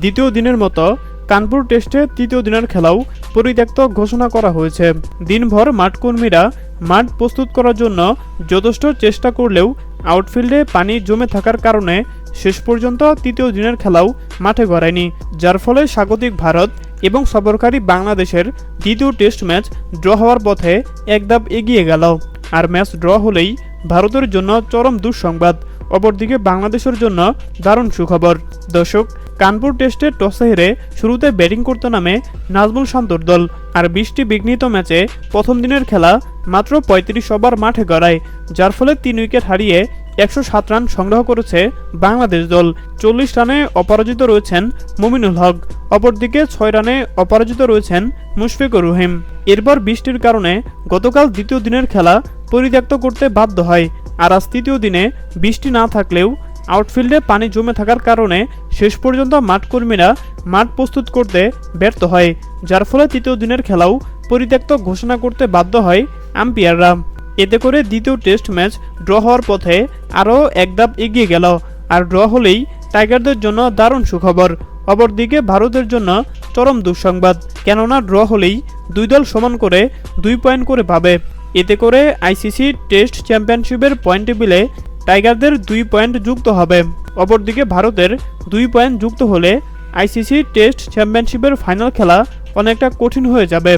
দ্বিতীয় দিনের মতো কানপুর টেস্টে তৃতীয় দিনের খেলাও পরিত্যক্ত ঘোষণা করা হয়েছে। দিনভর মাঠকর্মীরা মাঠ প্রস্তুত করার জন্য যথেষ্ট চেষ্টা করলেও আউটফিল্ডে পানি জমে থাকার কারণে শেষ পর্যন্ত তৃতীয় দিনের খেলাও মাঠে গড়ায়নি, যার ফলে স্বাগতিক ভারত এবং সফরকারী বাংলাদেশের দ্বিতীয় টেস্ট ম্যাচ ড্র হওয়ার পথে এক ধাপ এগিয়ে গেল। আর ম্যাচ ড্র হলেই ভারতের জন্য চরম দুঃসংবাদ, অপরদিকে বাংলাদেশের জন্য দারুণ সুখবর। দর্শক কানপুর টেস্টে টসে হেরে শুরুতে ব্যাটিং করতে নামে নাজমুল শান্তর দল, আর বৃষ্টি বিঘ্নিত ম্যাচে প্রথম দিনের খেলা মাত্র পঁয়ত্রিশ ওভার মাঠে গড়ায়, যার ফলে তিন উইকেট হারিয়ে একশো সাত রান সংগ্রহ করেছে বাংলাদেশ দল। চল্লিশ রানে অপরাজিত রয়েছেন মুমিনুল হক, অপরদিকে ছয় রানে অপরাজিত রয়েছেন মুশফিকুর রহিম। এরপর বৃষ্টির কারণে গতকাল দ্বিতীয় দিনের খেলা পরিত্যক্ত করতে বাধ্য হয়, আর আজ তৃতীয় দিনে বৃষ্টি না থাকলেও আউটফিল্ডে পানি জমে থাকার কারণে শেষ পর্যন্ত মাঠকর্মীরা মাঠ প্রস্তুত করতে ব্যর্থ হয়, যার ফলে তৃতীয় দিনের খেলাও পরিত্যক্ত ঘোষণা করতে বাধ্য হয় আম্পিয়াররা। এতে করে দ্বিতীয় টেস্ট ম্যাচ ড্র হওয়ার পথে আরও এক ধাপ এগিয়ে গেল, আর ড্র হলেই টাইগারদের জন্য দারুণ সুখবর। অপরদিকে ভারতের জন্য চরম দুঃসংবাদ, কেননা ড্র হলেই দুই দল সমান করে দুই পয়েন্ট করে পাবে এতে করে আইসিসি টেস্ট চ্যাম্পিয়নশিপের পয়েন্ট টেবিলে টাইগারদের দুই পয়েন্ট যুক্ত হবে। অপরদিকে ভারতের দুই পয়েন্ট যুক্ত হলে আইসিসি টেস্ট চ্যাম্পিয়নশিপের ফাইনাল খেলা অনেকটা কঠিন হয়ে যাবে।